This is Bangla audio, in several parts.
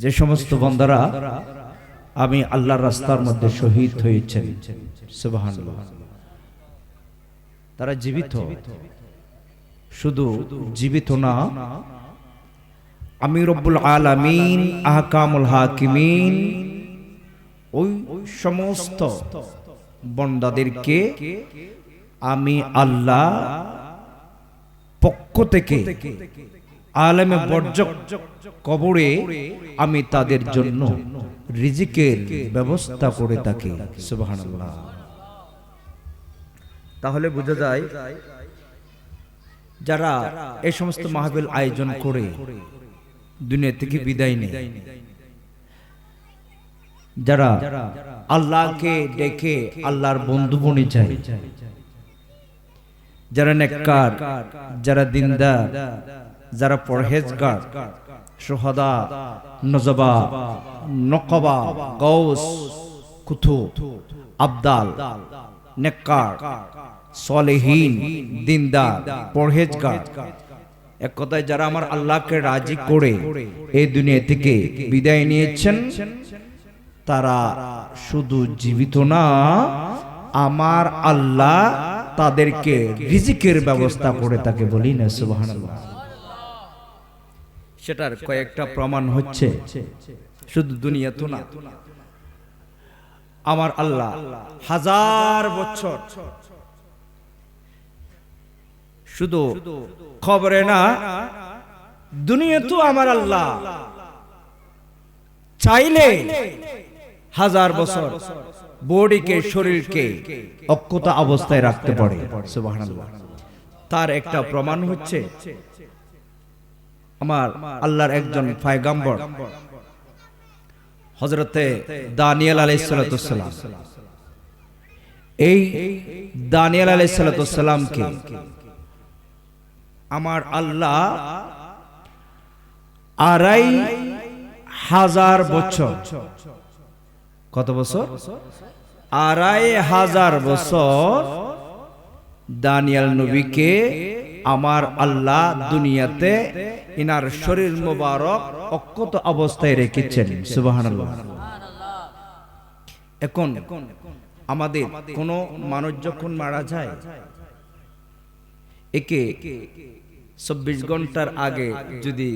যে সমস্ত বন্দারা আমি আল্লাহর রাস্তার মধ্যে শহীদ হয়েছেন। তারা জীবিত। শুধু জীবিত না, আমি রব্বুল আলামিন, আহকামুল হাকিমিন, ওই সমস্ত বন্দাদেরকে আমি আল্লাহ পক্ষ থেকে আলেমে বর্জক কবরে আমি তাদের জন্য রিজিকের ব্যবস্থা করে থাকি। সুবহানাল্লাহ। তাহলে বোঝা যায় যারা এই সমস্ত মাহবিল আয়োজন করে, দুনিয়া থেকে বিদায় নেয়। যারা আল্লাহকে ডেকে আল্লাহর বন্ধু বনে যায়। যারা নেককার, যারা দিনদার যারা পরহেজগার, সোহাদা, নজবা, নকবা গৌস কুথু আবদাল, নেককার, সলেহীন, দিনদার, পরহেজগার। এক কথায় যারা আমার আল্লাহকে রাজি করে এই দুনিয়া থেকে বিদায় নিয়েছেন, তারা শুধু জীবিত না, আমার আল্লাহ তাদেরকে রিজিকের ব্যবস্থা করে তাকে বলি না, সুবহানাল্লাহ। সেটার কয়েকটা প্রমাণ হচ্ছে। শুধু দুনিয়া তো না। আমার আল্লাহ হাজার বছর শুধু খবরে না দুনিয়া তো আমার আল্লাহ। চাইলে হাজার বছর বডিকে শরীরকে অক্ষতা অবস্থায় রাখতে পারে। সুবহানাল্লাহ। তার একটা প্রমাণ হচ্ছে। আমার আল্লাহর একজন ফায়গাম্বর হজরতে দানিয়াল আলাইসালাম এই দানিয়াল আলাইসালামকে আমার আল্লাহ আড়াই হাজার বছর। কত বছর? আড়াই হাজার বছর দানিয়াল নবীকে আমার আল্লাহ দুনিয়াতে ইনার শরীর মোবারক অক্ষত অবস্থায় রেখেছেন। সুবহানাল্লাহ। এখন আমাদের কোন মানুষ যখন মারা যায়, একে চব্বিশ ঘণ্টার আগে যদি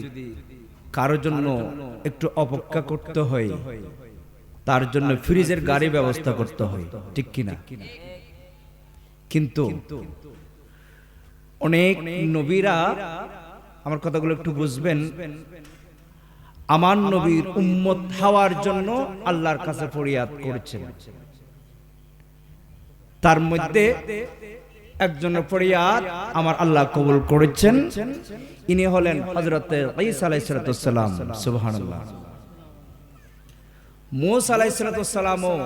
কারোর জন্য একটু অপেক্ষা করতে হয়, তার জন্য ফ্রিজের গাড়ি ব্যবস্থা করতে হয়, ঠিক কিনা? কিন্তু অনেক নবীরা আমার কথাগুলো একটু বুঝবেন। আমার নবীর উম্মত হওয়ার জন্য আল্লাহর কাছে ফরিয়াদ করেছেন। তার মধ্যে একজন ফরিয়াদ আমার আল্লাহ কবুল করেছেন। ইনি হলেন হজরত ঈসা আলাইহিসসালাম সুবহানাল্লাহ। মুসা আলাইহিসসালামও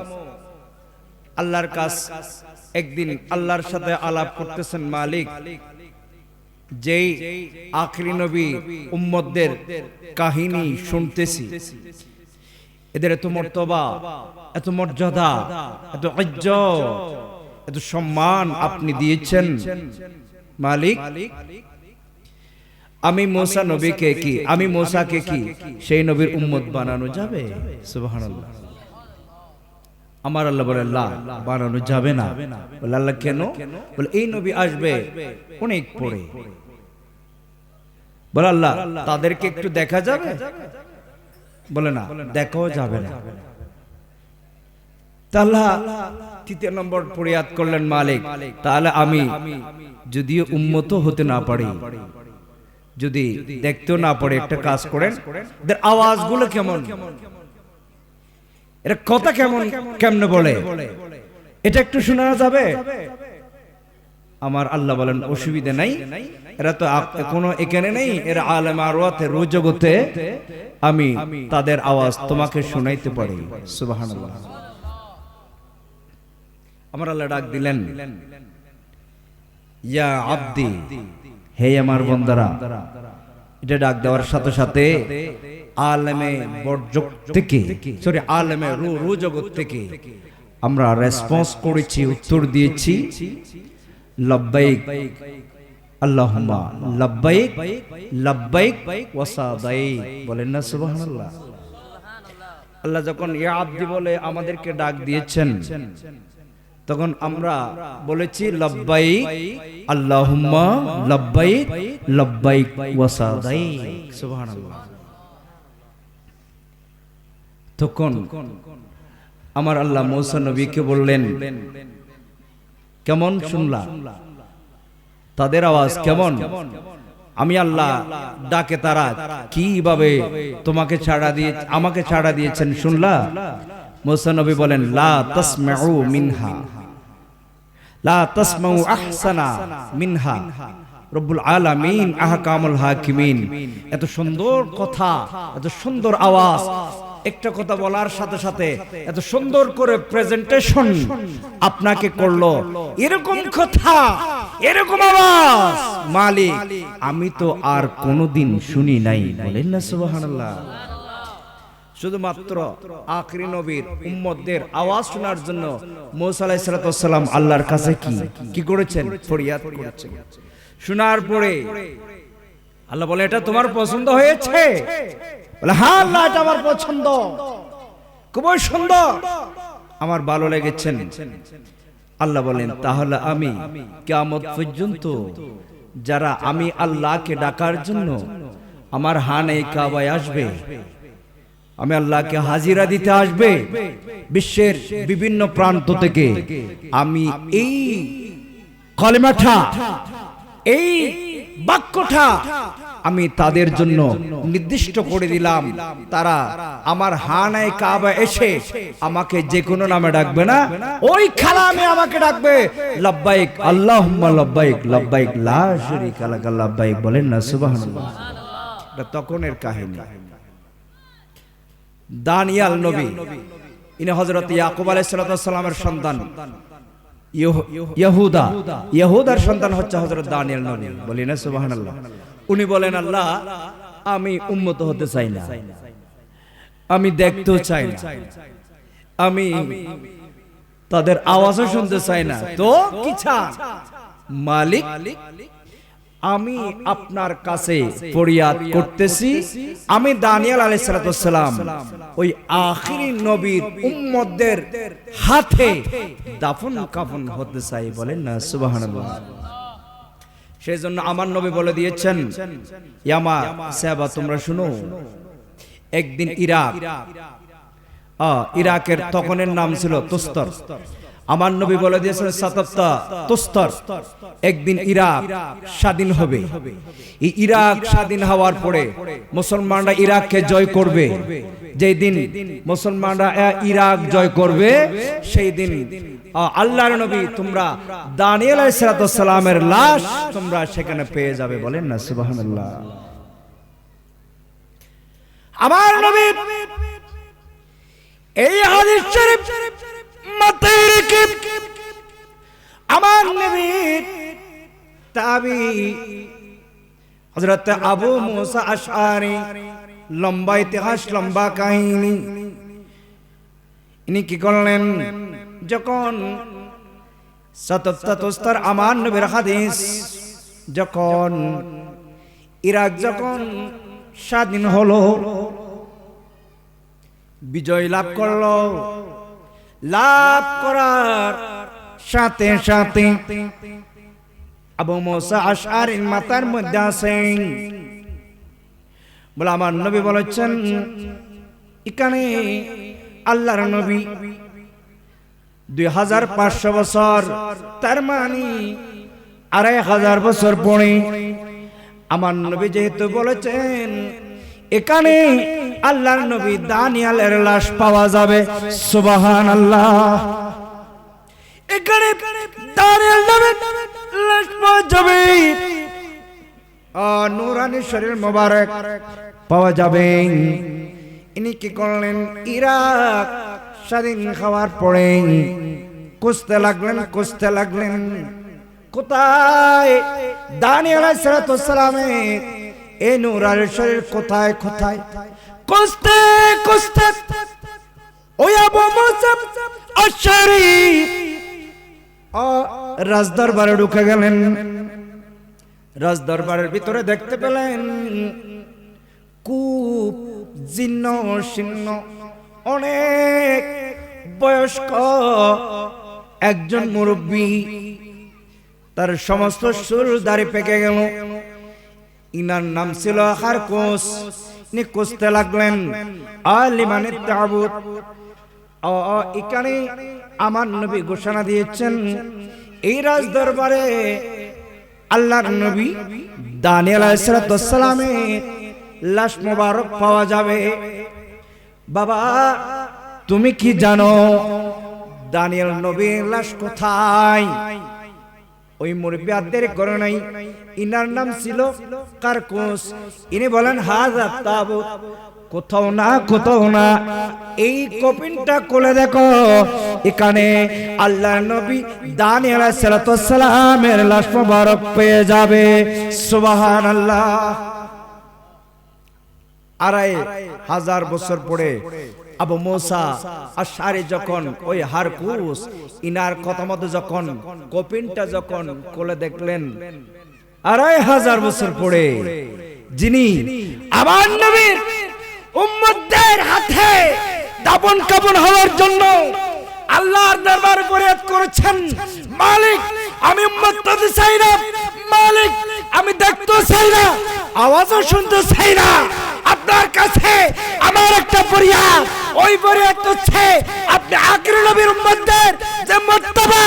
আল্লাহর কাছ একদিন আল্লাহর সাথে আলাপ করতেছেন মালিক, যেই আখরি নবী উম্মতদের কাহিনী শুনতেছি। এদের এত মর্তবা, এত মর্যাদা, এত ঐজ্জ, এত সম্মান আপনি দিয়েছেন। মালিক, আমি মোসা নবীকে কি, আমি মোসাকে কি সেই নবীর উম্মত বানানো যাবে? সুবহানাল্লাহ। আমার আল্লাহ বলে আল্লাহ বানানো যাবে না। বলে, আল্লাহ কেন? বলে, এই নবী আসবে অনেক পরে। বলে, আল্লাহ, তাদেরকে একটু দেখা যাবে? বলে, না, দেখাও যাবে না। তাহলে তৃতীয় নম্বর ফরিয়াদ করলেন, মালিক, তাহলে আমি যদিও উন্মত হতে না পারি, যদি দেখতেও না পারে একটা কাজ করেন আওয়াজগুলো কেমন? এটা কথা কেমন কেমনে বলে? এটা একটু শোনা যাবে? আমার আল্লাহ বলেন অসুবিধা নাই। এরা তো কোনো এখানে নেই। এরা আলেম আরওয়াতে রোজ জগতে আমি তাদের আওয়াজ তোমাকে শোনাইতে পারি। সুবহানাল্লাহ। আমার আল্লাহ ডাক দিলেন ইয়া আব্দি হে আমার বন্দারা। এটা ডাক দেওয়ার সাথে সাথে আলেমে বর্জক থেকে, সরি, আলেমে রু রু জগৎ থেকে আমরা রেসপন্স করেছি, উত্তর দিয়েছি, লব্বাইক, আল্লাহুম্মা, লব্বাইক লব্বাইক বলেন না, সুবহানাল্লাহ। আল্লাহ যখন ইয়া আব্দি বলে আমাদেরকে ডাক দিয়েছেন, তখন আমরা বলেছি, লব্বাইক, আল্লাহুম্মা, লব্বাইক লব্বাইক ওয়া সাদাইক। সুবহানাল্লাহ। তখন আমার আল্লাহ মৌসা নবীকে বললেন, কেমন শুনলা? তাদের আওয়াজ কেমন? আমি আল্লাহ ডাকে তারা, কীভাবে তোমাকে ছাড়া দিয়ে, আমাকে ছাড়া দিয়েছেন শুনলা? মৌসা নবী বলেন, লা তাসমাউ মিনহা, লা তাসমাউ আহসানা মিনহা, রব্বুল আলামিন আহকামুল হাকিমিন। এত সুন্দর কথা, এত সুন্দর আওয়াজ একটা কথা বলার সাথে সাথে এত সুন্দর করে প্রেজেন্টেশন আপনাকে করল। এরকম কথা, এরকম আওয়াজ। মালিক, আমি তো আর কোনোদিন শুনি নাই। বলেন না, সুবহানাল্লাহ। শুধুমাত্র আখরি নবীর উম্মতদের আওয়াজ শোনার জন্য মৌসা আলাইহিস আল্লাহর কাছে কি? কি করেছেন? ফরিয়াদ করেছেন। শোনার পরে আল্লাহ বলে, এটা তোমার পছন্দ হয়েছে? বলে হ্যাঁ আল্লাহ, এটা আমার পছন্দ। খুবই সুন্দর। আমার ভালো লেগেছেন আল্লাহ বলেন, তাহলে আমি কিয়ামত পর্যন্ত যারা আমি আল্লাহকে ডাকার জন্য আমার হানে কাবায় আসবে, আমি আল্লাহকে হাজিরা দিতে আসবে বিশ্বের বিভিন্ন প্রান্ত থেকে, আমি এই কলেমাঠা, এই বাক্যটা আমি তাদের জন্য নির্দিষ্ট করে দিলাম। তারা আমার হানায় কাবা এসে আমাকে যে কোনো নামে ডাকবে না। ওই খালামে আমাকে ডাকবে। লব্বাইক, আল্লাহুম্মা লব্বাইক লব্বাইক, লা শারীকা লাক, লব্বাইক বলেন না, সুবহানাল্লাহ। এটা তখনের কাহিনী। দানিয়াল নবী, ইনি হযরত ইয়াকুব আলাইহিস সালামের সন্তান। ইহুদা, ইহুদার সন্তান হচ্ছে হযরত দানিয়াল নবী। বলি না, সুবহানাল্লাহ। উনি বলেন, আল্লাহ, আমি উম্মত হতে চাই না। আমি দেখতেও চাই না। আমি তাদের আওয়াজও শুনতে চাই না। তো কি মালিক, আমি আপনার কাছে ফরিয়াদ করতেছি। আমি দানিয়াল আলাইসালাম ওই আখিরি নবীর উম্মতদের হাতে দাফন কাফন হতে চাই। বলেন না, সুবহানাল্লাহ। সেই জন্য আমার নবী বলে দিয়েছেন, ইয়ামা সাহাবা, তোমরা শুনো। একদিন ইরাক ইরাকের তখনের নাম ছিল তুস্তর। আমার নবী বলে দিয়েছেন সাতাত্তা তুস্তর। একদিন ইরাক স্বাধীন হবে। এই ইরাক স্বাধীন হওয়ার পরে মুসলমানরা ইরাককে জয় করবে। যেই দিন মুসলমানরা ইরাক জয় করবে, সেই দিন আল্লাহর নবী তোমরা দানিয়াল সালামের লাশ তোমরা সেখানে পেয়ে যাবে বলেন না, সুবহানাল্লাহ। আমার নবী এই হাদিস শরীফ মাথায় রেখে আমার নবীর তাবি হযরত আবু মুসা আশআরি, লম্বা ইতিহাস, লম্বা কাহিনী। ইনি কি করলেন? যখন আমার নবীর হাদিস, যখন ইরাক যখন স্বাধীন হলো, বিজয় লাভ করল, লাভ করার সাথে সাথে আবু মোসা আশারির মাতার মধ্যে আছেন বলে আমার নবী বলেছেন, এখানে আল্লাহর নবী দুই হাজার পাঁচশো বছর। তার মানে আড়াই হাজার বছর পরে আমার নবী যেহেতু বলেছেন, এখানে আল্লাহর নবী দানিয়ালের লাশ পাওয়া যাবে। সুবাহান আল্লাহ এখানে দানিয়াল লাশ পাওয়া যাবে। নুরানি শরীর মোবারক পাওয়া যাবে। ইনি কি করলেন? ইরাক স্বাধীন খাওয়ার পরে কুস্তে লাগলেন কুস্তে লাগলেন। কোথায়? দানিয়াল সালামের এ নুরার শরীর কোথায় কোথায়? কুস্তে কুস্তে। ওই আবু মুসা আশারি রাজদরবারে ঢুকে গেলেন। রাজদরবারের ভিতরে দেখতে পেলেন। কূপ জীর্ণ শীর্ণ অনেক বয়স্ক একজন মুরব্বী, তার সমস্ত সুর দাড়ি পেকে গেল। ইনার নাম ছিল হারকোস। ইনি কষতে লাগলেন আলিমানের তাবুত এখানে আমার নবী ঘোষণা দিয়েছেন, এই রাজ দরবারে আল্লাহর নবী দানিয়াল আলাইহিসসালামের লাশ মোবারক পাওয়া যাবে। বাবা, তুমি কি জানো দানিয়াল নবীর লাশ কোথায়? ওই মুরব্বী আদের করে নাই। ইনার নাম ছিল কারকুস। ইনি বলেন, হাজা তাবুত। কোথাও না কোথাও না। এই কপিনটা খুলে দেখো। এখানে আল্লাহ নবী দানি আলাইহিসসালামের লাশ মোবারক পেয়ে যাবে। সুবহানাল্লাহ। আড়াই হাজার বছর পরে আবু মোসা আশারি যখন ওই হারকুস ইনার কথা মতো যখন কপিনটা যখন কোলে দেখলেন, আড়াই হাজার বছর পরে যিনি আমার নবীর উম্মতদের হাতে দাপন কাপন হওয়ার জন্য আল্লাহর দরবার ফরিয়াদ করেছেন, মালিক, আমি উম্মত পেতে চাই না, মালিক, আমি দেখতে চাই না, আওয়াজও শুনতে চাই না। আপনার কাছে আমার একটা ফরিয়াদ ওই ফরিয়াদ হচ্ছে আপনি আখির নবীর উম্মতদের যে মর্তবা,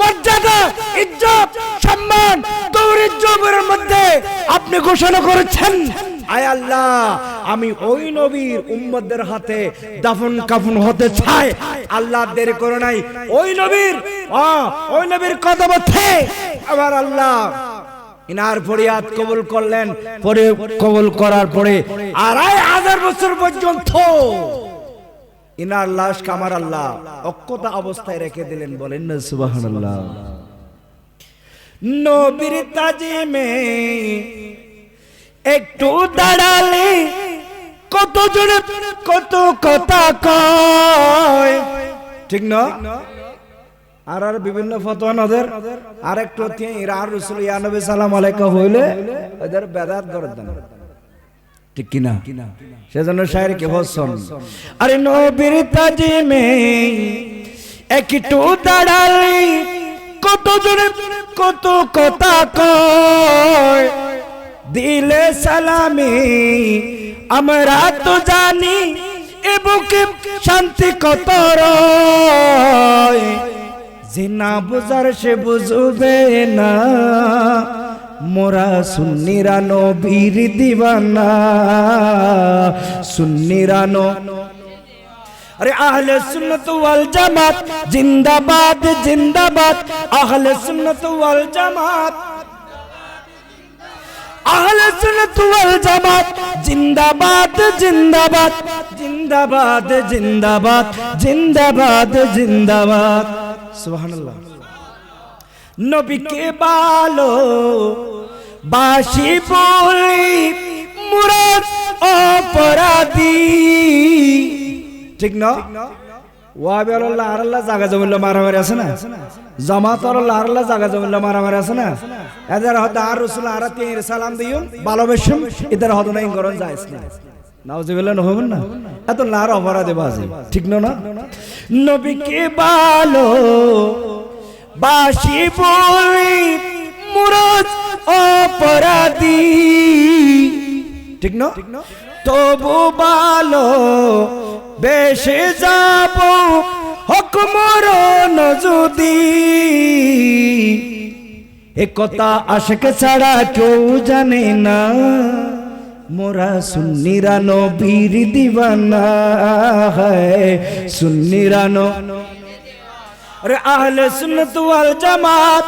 মর্যাদা, ইজ্জত, সম্মান তৌরিজ্জমের মধ্যে আপনি ঘোষণা করেছেন। আয় আল্লাহ, আমি ওই নবীর উম্মতদের হাতে দাফন কাফন হতে চাই। আল্লাহ দেরি করে নাই। ওই নবীর ওই নবীর কথা বলছে আমার আল্লাহ ইনার ফরিয়াদ কবুল করলেন পরে কবুল করার পরে আড়াই হাজার বছর পর্যন্ত ইনার লাশ কামার আল্লাহ অক্ষতা অবস্থায় রেখে দিলেন বলেন না সুবহানাল্লাহ। নবীর তাজিমে একটু দাঁড়ালে কত জনে কত কথা কয় ঠিক না? আর আর বিভিন্ন ফতোয়া নদের, আর একটু আর রসুল ইয়ানবী সালাম আলাইকা হইলে ওদের বেদাত করে ঠিক কিনা? সেজন্য শায়ের কে বলছেন, আরে নবীর তাজিমে একটু দাঁড়ালে কত জনে কত কথা কয়? দিলে সালামি, আমরা তো জানি এ বুকে শান্তি কত রয়। জিনা না বুঝার সে বুঝবে না। মোরা সুন্নিরা নবীর দিবানা। সুন্নিরা আরে আহলে সুন্নত ওয়াল জামাত, জিন্দাবাদ জিন্দাবাদ। আহলে সুন্নত ওয়াল জামাত। আহলে সুন্নত ওয়াল জামাত, জিন্দাবাদ জিন্দাবাদ। জিন্দাবাদ জিন্দাবাদ জিন্দাবাদ জিন্দাবাদ। সুবহানাল্লাহ। নবীকে বালো বাসি বলি মুরাদ অপরাধী। ঠিক না? ওয়াবের আল্লাহ, আর মারামারি আছে না? এদের হতে আর নাউজুবিল্লাহ নহবেন না? এত লার অপরাধে বাজে। ঠিক না না? নবীকে বালো বাসি বলি মুরাদ অপরাধী। ঠিক না? তবু ভালো বেশে যাব হকমর নজুদি এ কথা আশেক ছাড়া কেউ জানে না। মোরা সুন্নিরানো বীর দিবানা হয় সুন্নিরানো আরে আহলে সুন্নত ওয়াল জামাত।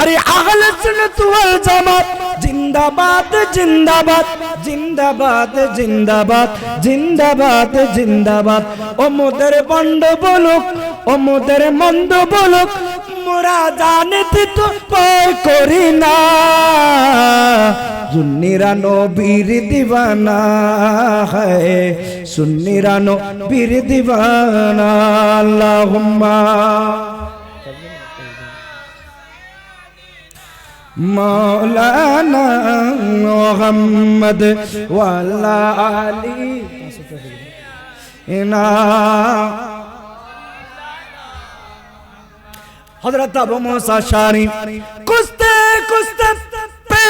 আরে আহলে সুন্নত ওয়াল জামাত, জিন্দাবাদ জিন্দাবাদ জিন্দাবাদ জিন্দাবাদ জিন্দাবাদ জিন্দাবাদ। ও মোদের বন্ড বলুক, ও মোদের মন্দ বলুক, মোরা জানিতে তো করি না। সুন্নিরা নবীর দিবানা হয়, সুন্নিরা নবীর দিবানা, আল্লাহুম্মা। মৌলানা মোহাম্মদ ওয়ালা আলী। না। হযরত আবু মুসা শারি কুস্তে কুস্তে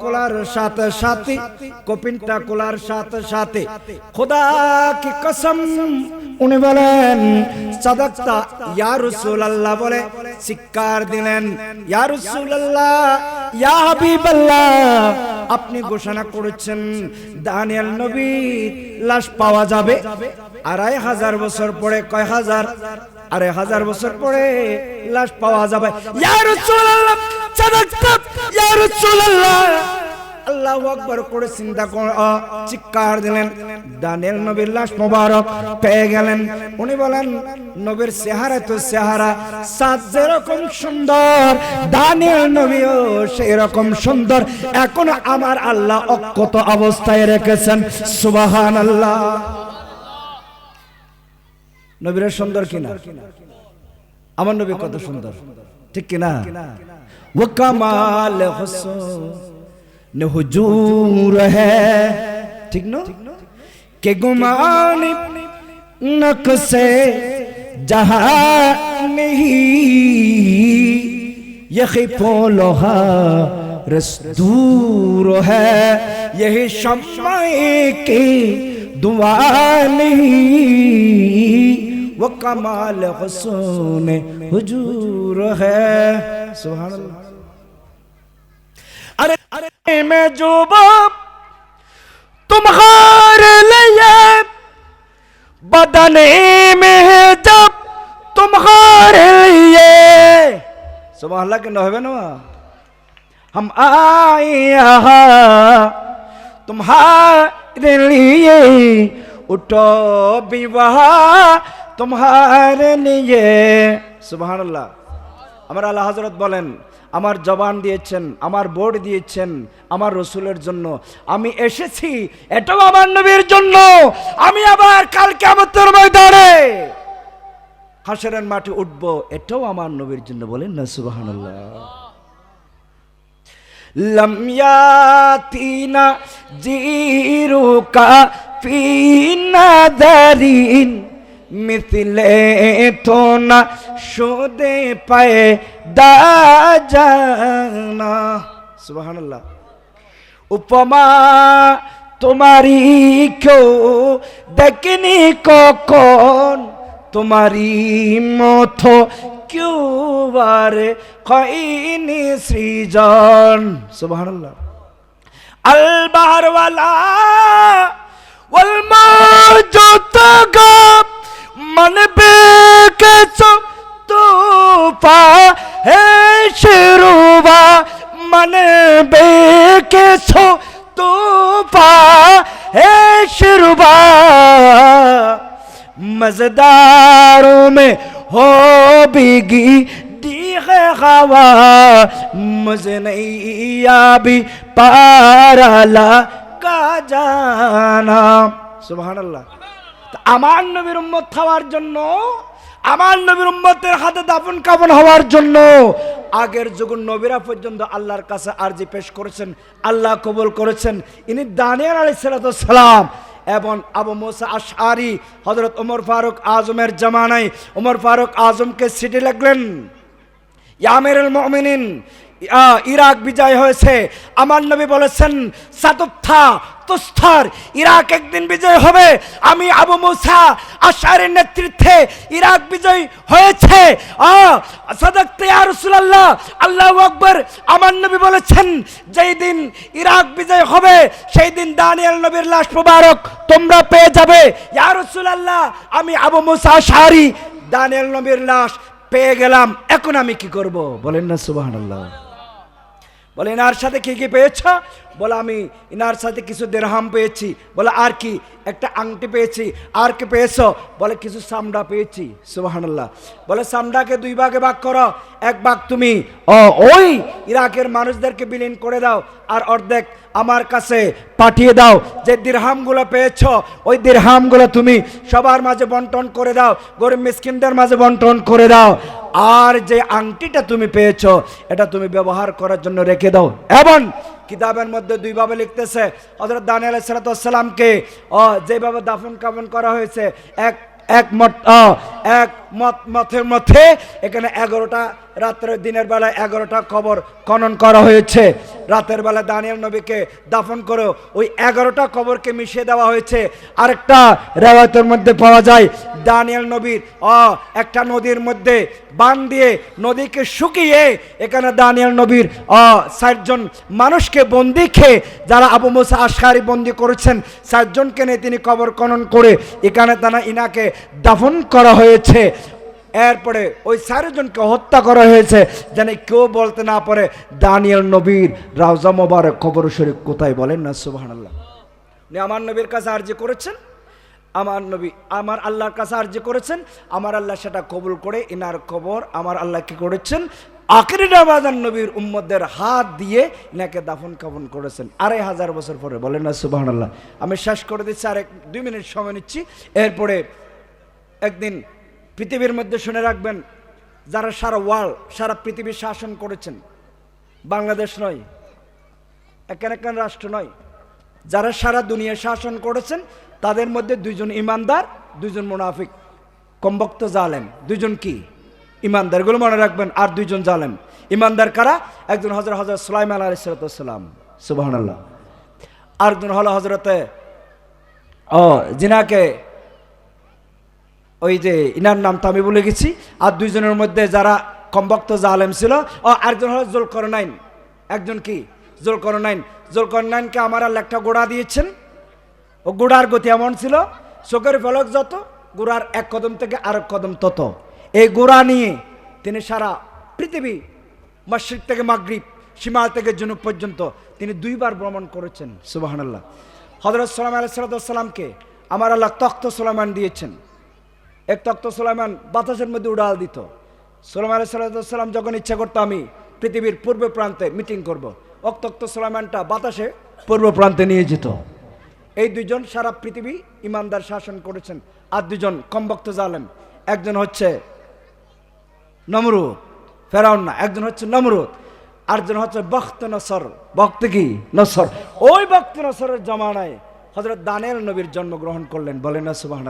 কোলার সাথে সাথে, কপিনটা কোলার সাথে সাথে। খোদা কি কসম? উনি বলেন, সাদাক্তা, ইয়া রাসূলুল্লাহ বলে, চিৎকার দিলেন, ইয়া রাসূলুল্লাহ, ইয়া হাবিবাল্লাহ, আপনি ঘোষণা করেছেন, দানিয়াল নবী লাশ পাওয়া যাবে আড়াই হাজার বছর পরে কয় হাজার? আড়াই হাজার বছর পরে লাশ পাওয়া যাবে। আল্লাহু আকবার করে চিন্তা চিৎকার দিলেন। দানিয়েল নবীর লাশ মোবারক পেয়ে গেলেন। উনি বলেন নবীর চেহারা তো চেহারা সাত যেরকম সুন্দর দানিয়েল নবীও সেই রকম সুন্দর। এখন আমার আল্লাহ অক্ষত অবস্থায় রেখেছেন। সুবাহান আল্লাহ নবীর সুন্দর কিনা আমার নবী কত সুন্দর ঠিক কিনা वो कमाल हुस्न हुजूर है ठीक नो के गुमान नक से जहां नहीं यही पोलोहा रस दूर है यही शम्मा की दुआ नहीं वो कमाल हुस्न हुजूर है। सुभान अरे अरे मैं जो बाप तुम्हारे लिए, बदने में है जब तुम्हारे लिए। सुबह अल्लाह के नहवे ना हम आए तुम्हारे लिए, उठो विवाह তোমার নিয়ে। সুবাহান আল্লাহ আমার আল্লাহ হজরত বলেন, আমার জবান দিয়েছেন, আমার বোর্ড দিয়েছেন, আমার রসুলের জন্য। আমি এসেছি, এটাও আমার নবীর জন্য। আমি আবার কালকে আমার ময়দানে হাসের মাঠে উঠব, এটাও আমার নবীর জন্য বলেন না সুবাহান আল্লাহ জিরুকা ফি মিথিলে তো না সোদে পায়ে দা জানা সুবহানাল্লাহ। উপমা তোমারি কেউ দেখনি কখন? তোমারি মত কেউ বারে হয়নি সৃজন। সুবহানাল্লাহ। আল বাহারওয়ালা मन बेकसम तूफा है शुरुआ मन बेकसो तूफा है शुरुआ मजदारों में हो बिगी है हवा मुझे नहीं आ अभी पाराला का जाना। सुबह अल्लाह আমার নবীর উম্মত হওয়ার জন্য, আমার নবীর উম্মতের হাতে দাফন কাফন হওয়ার জন্য, আগের যুগ নবীরা পর্যন্ত আল্লাহর কাছে আরজি পেশ করেছেন, আল্লাহ কবুল করেছেন। ইনি দানিয়াল আলাইহিস সালাম এবং আবু মোসা আশআরি, হযরত ওমর ফারুক আজমের জামানায় ওমর ফারুক আজমকে চিঠি লিখলেন ইয়ামেরুল মুমিনিন ইরাক বিজয় হয়েছে। আমার নবী বলেছেন সাতুত্থা তুস্থার, ইরাক একদিন বিজয় হবে। আমি আবু মুসা আশারের নেতৃত্বে ইরাক বিজয় হয়েছে। রাসূলুল্লাহ, আল্লাহু আকবার। আমার নবী বলেছেন, যেই দিন ইরাক বিজয় হবে, সেই দিন দানিয়েল নবীর লাশ মুবারক তোমরা পেয়ে যাবে। ইয়া রাসূলুল্লাহ, আমি আবু মুসা আশারি, দানিয়েল নবীর লাশ পেয়ে গেলাম। এখন আমি কি করব? বলেন না সুবহানাল্লাহ। বলে, ইনার সাথে কি কি পেয়েছ? বলে, আমি ইনার সাথে কিছু দেড়হাম পেয়েছি। বলে, আর কি? একটা আংটি পেয়েছি। আর কি পেয়েছ? বলে, কিছু সামডা পেয়েছি। সুবাহান্লাহ বলে সামডাকে দুই ভাগে ভাগ করো। এক ভাগ তুমি ও ওই ইরাকের মানুষদেরকে বিলীন করে দাও আর অর্ধেক আমার কাছে পাঠিয়ে দাও। যে দিরহামগুলো পেয়েছ, ওই দিরহামগুলো তুমি সবার মাঝে বন্টন করে দাও। গরিব মিসকিনদের মাঝে বন্টন করে দাও। আর যে আংটিটা তুমি পেয়েছ, এটা তুমি ব্যবহার করার জন্য রেখে দাও। এবং কিতাবের মধ্যে দুইভাবে লিখতেছে হজরত দান আলাহ সালাতামকে যেভাবে দাফন কাফন করা হয়েছে, এক এক এক মতের মধ্যে এখানে এগারোটা, রাত্রের দিনের বেলায় এগারোটা কবর খনন করা হয়েছে। রাতের বেলা দানিয়াল নবীকে দাফন করে ওই এগারোটা কবরকে মিশিয়ে দেওয়া হয়েছে। আরেকটা রেওয়ায়তের মধ্যে পাওয়া যায়, দানিয়াল নবীর, অ, একটা নদীর মধ্যে বান দিয়ে নদীকে শুকিয়ে এখানে দানিয়াল নবীর, অ ষাটজন মানুষকে বন্দি খেয়ে যারা আবু মুসা আশকারি বন্দি করেছেন ষাটজনকে নিয়ে তিনি কবর খনন করে এখানে তারা ইনাকে দাফন করা হয়েছে। এরপরে ওই চারজনকে হত্যা করা হয়েছে। যেন কেউ বলতে না পারে, দানিয়াল নবীর রাউজা মোবারক কবর শরীফ কোথায় বলেন না? সুবাহ আল্লাহ আমার নবীর কাছে আর্জি করেছেন। আমার নবী আমার আল্লাহর কাছে আর্জি করেছেন। আমার আল্লাহ সেটা কবুল করে ইনার কবর আমার আল্লাহ কি করেছেন? আকিরিনাবাজান নবীর উম্মদের হাত দিয়ে ইনাকে দাফন কাফন করেছেন। আড়াই হাজার বছর পরে, বলেন না? সুবাহ আমি শেষ করে দিচ্ছি আর এক দুই মিনিট সময় নিচ্ছি। এরপরে একদিন পৃথিবীর মধ্যে শুনে রাখবেন, যারা সারা ওয়ার্ল্ড সারা পৃথিবী শাসন করেছেন, বাংলাদেশ নয় একেন একেন রাষ্ট্র নয়? যারা সারা দুনিয়া শাসন করেছেন, তাদের মধ্যে দুইজন ইমানদার, দুইজন মুনাফিক। কমবক্ত জালেম, দুইজন কি? ইমানদার এগুলো মনে রাখবেন, আর দুইজন জালেম। ইমানদার কারা? একজন হজরত হজরত সুলাইমান আলাইসালাম সুবাহ আরেকজন হলো হজরতে, ও, জিনাকে ওই যে ইনার নামটা আমি বলে গেছি। আর দুইজনের মধ্যে যারা কমবক্ত জালেম ছিল, ও আরেকজন হলো জোল করনাইন একজন কি? জোল করনাইন জোল করনাইনকে আমার আল্লাহ একটা গোড়া দিয়েছেন। ও গোড়ার গতি এমন ছিল, চোখের ফলক যত, গোড়ার এক কদম থেকে আরেক কদম তত। এই গোড়া নিয়ে তিনি সারা পৃথিবী মসজিদ থেকে মাগরিব সীমাল থেকে জুনুব পর্যন্ত তিনি দুইবার ভ্রমণ করেছেন সুবাহান্লাহ হজরত সালাম আলাইসালামকে আমার আল্লাহ তখ্ত সোলামান দিয়েছেন। এক তক্ত সোলাইমান বাতাসের মধ্যে উড়াল দিত। সোলাইমান আলাইসাল্লাম যখন ইচ্ছা করতো, আমি পৃথিবীর পূর্ব প্রান্তে মিটিং করব। অক তক্ত সোলাইমানটা বাতাসে পূর্ব প্রান্তে নিয়ে যেত। এই দুইজন সারা পৃথিবী ইমানদার শাসন করেছেন। আর দুজন কমবক্ত জালেম। একজন হচ্ছে নমরুদ, ফেরাউন না, একজন হচ্ছে নমরুদ। আরেকজন হচ্ছে বক্ত নসর। বক্ত কি? নসর। ওই বক্ত নসরের জমানায় হজরত দানের নবীর জন্মগ্রহণ করলেন। বলেন না সুবাহ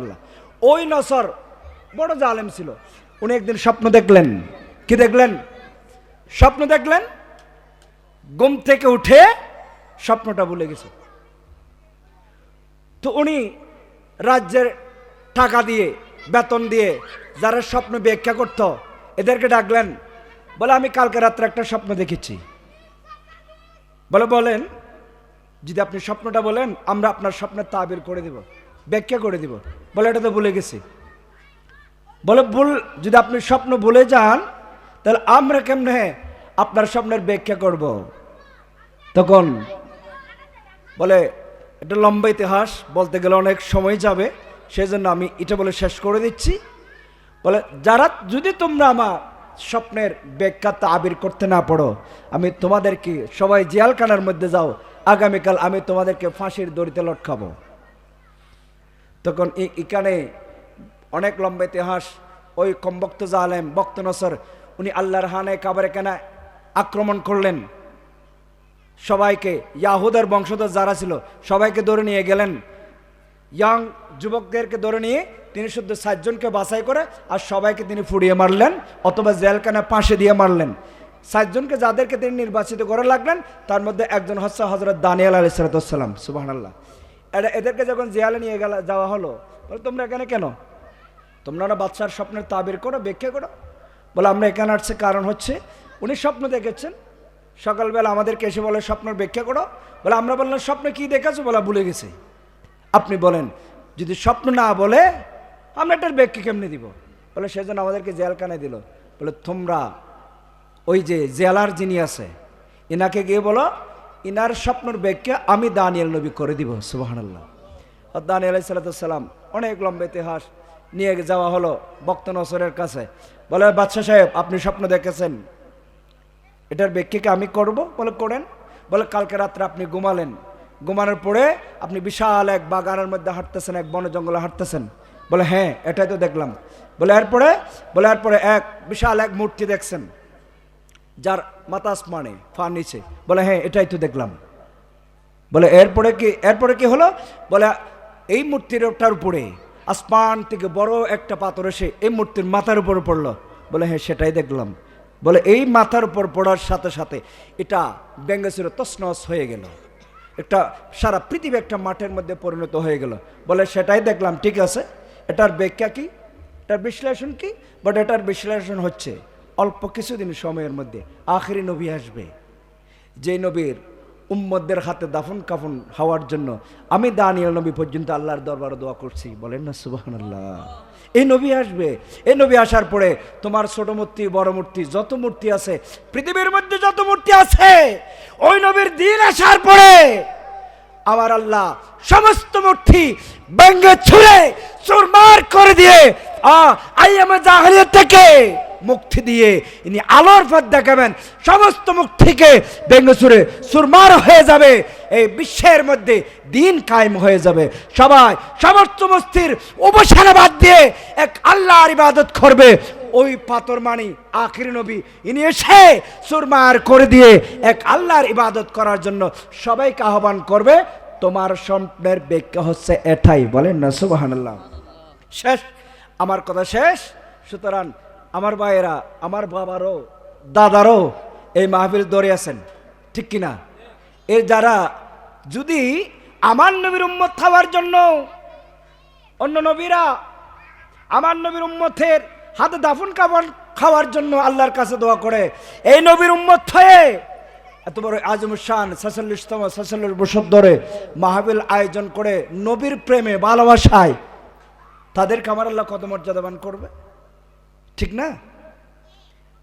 ওই নসর বড় জালেম ছিল। উনি একদিন স্বপ্ন দেখলেন। কি দেখলেন? স্বপ্ন দেখলেন? ঘুম থেকে উঠে স্বপ্নটা ভুলে গেছে। তো উনি রাজ্যের টাকা দিয়ে, বেতন দিয়ে যারা স্বপ্ন ব্যাখ্যা করত, এদেরকে ডাকলেন, বলে, আমি কালকে রাত্রে একটা স্বপ্ন দেখেছি। বলে, বলেন, যদি আপনি স্বপ্নটা বলেন, আমরা আপনার স্বপ্নের তাবির করে দিব। ব্যাখ্যা করে দিব। বলে এটা তো ভুলে গেছি। বলে ভুল, যদি আপনি স্বপ্ন ভুলে যান, তাহলে আমরা কেমনে আপনার স্বপ্নের ব্যাখ্যা করব? তখন বলে, এটা লম্বা ইতিহাস, বলতে গেলে অনেক সময় যাবে সেই জন্য আমি এটা বলে শেষ করে দিচ্ছি। বলে, যারা, যদি তোমরা আমার স্বপ্নের ব্যাখ্যা আবির করতে না পারো, আমি তোমাদেরকে সবাই জেলখানার মধ্যে যাও, আগামীকাল আমি তোমাদেরকে ফাঁসির দড়িতে লটকাবো। তখন এখানে অনেক লম্বা ইতিহাস। ওই কমবক্ত জালেম বক্ত নসর, উনি আল্লাহর হানে কাবারে কেনা আক্রমণ করলেন। সবাইকে, ইয়াহুদের বংশধর যারা ছিল, সবাইকে ধরে নিয়ে গেলেন। ইয়াং যুবকদেরকে ধরে নিয়ে তিনি শুদ্ধ সাতজনকে বাছাই করে আর সবাইকে তিনি ফুড়িয়ে মারলেন অথবা জেলখানা পাশে দিয়ে মারলেন। সাতজনকে যাদেরকে তিনি নির্বাচিত করে লাগলেন তার মধ্যে একজন হচ্ছে হজরত দানিয়াল আলী সালাতাম সুবাহ আল্লাহ এদেরকে যখন জেয়ালে নিয়ে গেল, যাওয়া হলো, বলে, তোমরা এখানে কেন? তোমরা না বাচ্চার স্বপ্নের তাবির করো, ব্যাখ্যা করো? বলে, আমরা এখানে আসছে, কারণ হচ্ছে উনি স্বপ্ন দেখেছেন। সকালবেলা আমাদেরকে এসে বলে, স্বপ্নের ব্যাখ্যা করো। বলে, আমরা বললাম, স্বপ্নে কি দেখেছ? বলে, ভুলে গেছে। আপনি বলেন, যদি স্বপ্ন না বলে, আমরা এটার ব্যাখ্যা কেমনে দিব? বলে, সেজন্য আমাদেরকে জেলখানায় দিল। বলে, তোমরা ওই যে জেলার যিনি আছে এনাকে গিয়ে বলো ইনার স্বপ্নের ব্যাখ্যা আমি দানিয়াল নবী করে দিব সুবাহান্লাহ দানি আলাই সাল্লাম অনেক লম্বা ইতিহাস নিয়ে যাওয়া হলো বক্ত নসরের কাছে। বলে, বাদশাহ সাহেব, আপনি স্বপ্ন দেখেছেন। এটার ব্যাখ্যাকে আমি করব? বলে, করেন। বলে, কালকে রাত্রে আপনি ঘুমালেন। ঘুমানোর পরে আপনি বিশাল এক বাগানের মধ্যে হাঁটতেছেন, এক বন জঙ্গলে হাঁটতেছেন। বলে হ্যাঁ এটাই তো দেখলাম। বলে, এরপরে? বলে, এরপরে এক বিশাল এক মূর্তি দেখছেন। যার মাথা আসমানে ফা নিচে। বলে হ্যাঁ এটাই তো দেখলাম। বলে, এরপরে কি এরপরে কি হলো? বলে, এই মূর্তিটার উপরে, আসমান থেকে বড় একটা পাথর এসে এই মূর্তির মাথার উপরে পড়ল। বলে হ্যাঁ সেটাই দেখলাম। বলে, এই মাথার উপর পড়ার সাথে সাথে এটা ব্যঙ্গেশ্বরে তসনস হয়ে গেল। একটা সারা পৃথিবী একটা মাঠের মধ্যে পরিণত হয়ে গেল। বলে, সেটাই দেখলাম, ঠিক আছে। এটার ব্যাখ্যা কি? এটার বিশ্লেষণ কি? বাট এটার বিশ্লেষণ হচ্ছে অল্প কিছুদিন সময়ের মধ্যে আখেরি নবী আসবে। যে নবীর উম্মদের হাতে দাফন কাফন হওয়ার জন্য আমি দানিয়াল নবী পর্যন্ত আল্লাহর দরবারে দোয়া করছি। বলেন না সুবাহান আল্লাহ এই নবী আসবে। এই নবী আসার পরে তোমার ছোট মূর্তি, বড় মূর্তি, যত মূর্তি আছে, পৃথিবীর মধ্যে যত মূর্তি আছে, ওই নবীর দিন আসার পরে আমার আল্লাহ সমস্ত মূর্তি ব্যঙ্গে ছুঁড়ে চুরমার করে দিয়ে আইয়ামে জাহারিয়া থেকে মুক্তি দিয়ে ইনি আলোর পথ দেখাবেন। সমস্ত মুক্তিকে ব্যঙ্গে ছুঁড়ে চুরমার হয়ে যাবে। এই বিশ্বের মধ্যে দিন কায়েম হয়ে যাবে। সবাই সমস্ত মস্তির উপাসনা বাদ দিয়ে এক আল্লাহর ইবাদত করবে। ওই পাথর মানি আখির নবী, ইনি এসে সুরমার করে দিয়ে এক আল্লাহর ইবাদত করার জন্য সবাইকে আহ্বান করবে। তোমার স্বপ্নের ব্যাখ্যা হচ্ছে এটাই। বলেন না সুবাহান্লাহ শেষ। আমার কথা শেষ। সুতরাং আমার ভাইয়েরা, আমার বাবারও, দাদারও এই মাহফিল দৌড়ে আছেন, ঠিক কিনা? এর যারা যদি আমার নবীর উম্মত খাওয়ার জন্য অন্য নবীরা আমার নবীর উম্মতের হাতে দাফন কাপড় খাওয়ার জন্য আল্লাহর কাছে দোয়া করে, এই নবীর উম্মত হয়ে এত বড় আজম শান সাসল্লিশতম সাসল্লিশ বছর ধরে মাহবিল আয়োজন করে নবীর প্রেমে, ভালোবাসায় তাদেরকে আমার আল্লাহ কত মর্যাদাবান করবে? ঠিক না?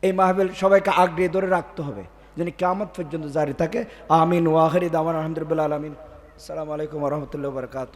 এই মাহবিল সবাইকে আগড়িয়ে ধরে রাখতে হবে, যেন কেমন পর্যন্ত জারি থাকে। আমিন ওয়াহরিদ আমার আলহামদুলিল্লাহ আলমিন। আসসালামু আলাইকুম রহমতুল্লাহ বরকাত